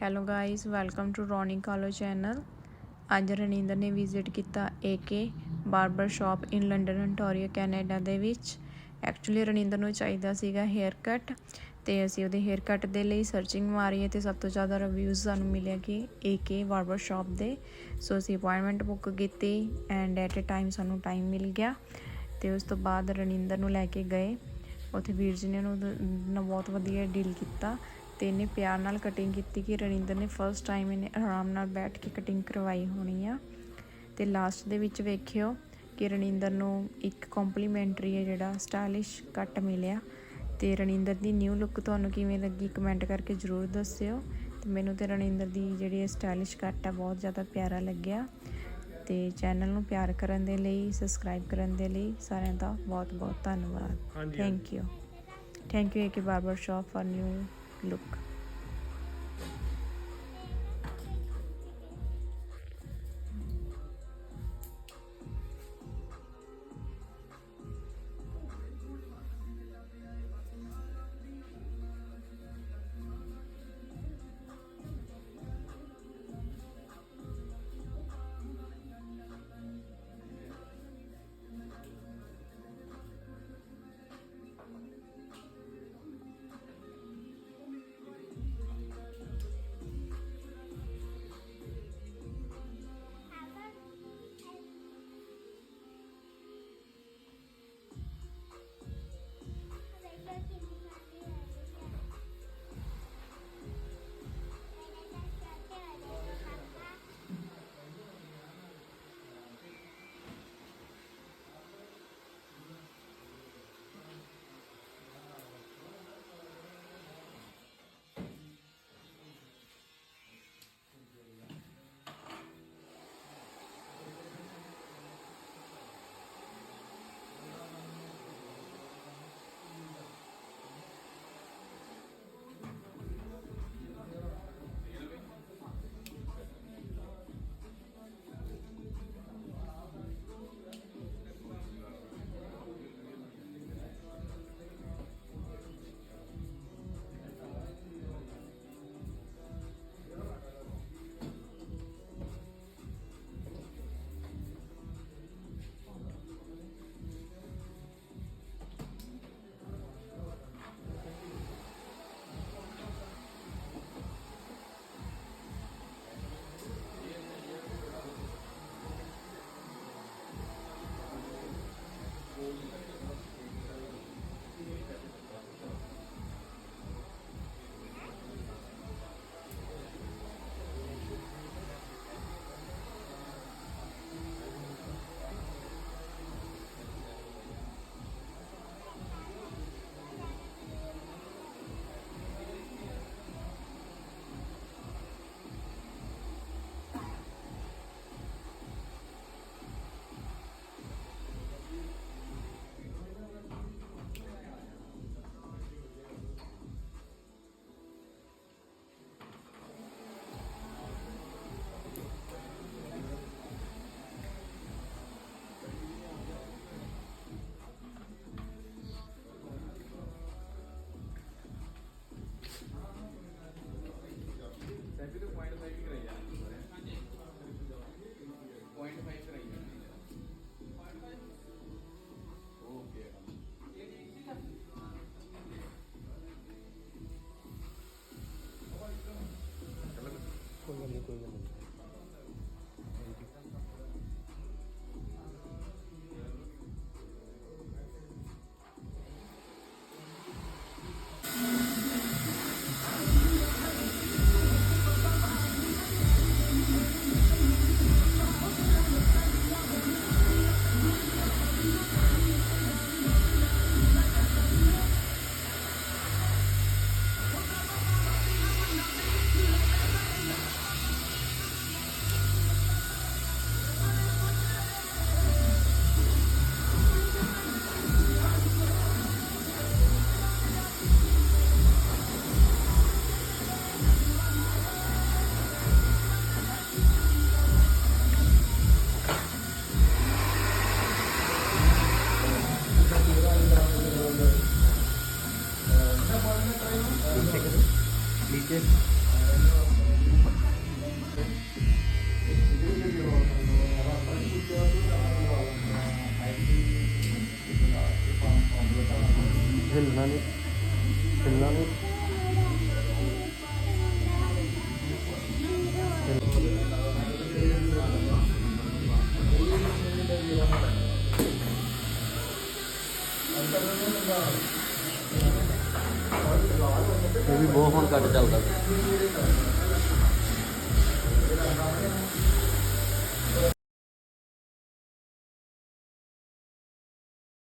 Hello guys welcome to Roni Kalo channel ਅੱਜ ਰਣਿੰਦਰ ਨੇ visit ਕੀਤਾ AK barber shop in London ontario Canada ਦੇ ਵਿੱਚ। ਐਕਚੁਅਲੀ ਰਣਿੰਦਰ ਨੂੰ ਚਾਹੀਦਾ ਸੀਗਾ ਹੈਅਰ ਕੱਟ ਤੇ ਅਸੀਂ ਉਹਦੇ ਹੈਅਰ ਕੱਟ ਦੇ ਲਈ ਸਰਚਿੰਗ ਮਾਰੀ ਹੈ ਤੇ ਸਭ ਤੋਂ ਜ਼ਿਆਦਾ ਰਿਵਿਊਜ਼ ਸਾਨੂੰ ਮਿਲਿਆ ਕਿ ਏਕੇ ਬਾਰਬਰ ਸ਼ਾਪ ਦੇ। ਸੋ ਅਸੀਂ ਅਪਾਇੰਟਮੈਂਟ ਬੁੱਕ ਕੀਤੀ ਐਂਡ ਐਟ ਅ ਟਾਈਮ ਸਾਨੂੰ ਟਾਈਮ ਮਿਲ ਗਿਆ ਤੇ ਉਸ ਤੋਂ ਬਾਅਦ ਰਣਿੰਦਰ ਨੂੰ ਲੈ ਕੇ ਗਏ। ਉੱਥੇ ਵੀਰ ਜੀ ਨੇ ਉਹਨੂੰ ਨਾਲ ਬਹੁਤ ਵਧੀਆ ਡੀਲ ਕੀਤਾ। ਤੇ ਇਹਨੇ ਪਿਆਰ ਨਾਲ ਕਟਿੰਗ ਕੀਤੀ ਕਿ ਰਣਿੰਦਰ ਨੇ ਫਰਸਟ ਟਾਈਮ ਇਹਨੇ ਆਰਾਮ ਨਾਲ ਬੈਠ ਕੇ ਕਟਿੰਗ ਕਰਵਾਈ ਹੋਣੀ ਆ। ਤੇ ਲਾਸਟ ਦੇ ਵਿੱਚ ਵੇਖਿਓ ਕਿ ਰਣਿੰਦਰ ਨੂੰ ਇੱਕ ਕੰਪਲੀਮੈਂਟਰੀ ਹੈ ਜਿਹੜਾ ਸਟਾਈਲਿਸ਼ ਕੱਟ ਮਿਲਿਆ। ਤੇ ਰਣਿੰਦਰ ਦੀ ਨਿਊ ਲੁੱਕ ਤੁਹਾਨੂੰ ਕਿਵੇਂ ਲੱਗੀ ਕਮੈਂਟ ਕਰਕੇ ਜ਼ਰੂਰ ਦੱਸਿਓ। ਤੇ ਮੈਨੂੰ ਤੇ ਰਣਿੰਦਰ ਦੀ ਜਿਹੜੀ ਸਟਾਈਲਿਸ਼ ਕੱਟ ਹੈ ਬਹੁਤ ਜ਼ਿਆਦਾ ਪਿਆਰਾ ਲੱਗਿਆ। ਤੇ ਚੈਨਲ ਨੂੰ ਪਿਆਰ ਕਰਨ ਦੇ ਲਈ ਸਬਸਕ੍ਰਾਈਬ ਕਰਨ ਦੇ ਲਈ ਸਾਰਿਆਂ ਦਾ ਬਹੁਤ ਬਹੁਤ ਧੰਨਵਾਦ thank you thank you AK barber shop for new look नीचे हिलना नहीं हिलना नहीं ਵੀ ਬਹੁਤ ਹੁਣ ਘੱਟ ਚੱਲਦਾ।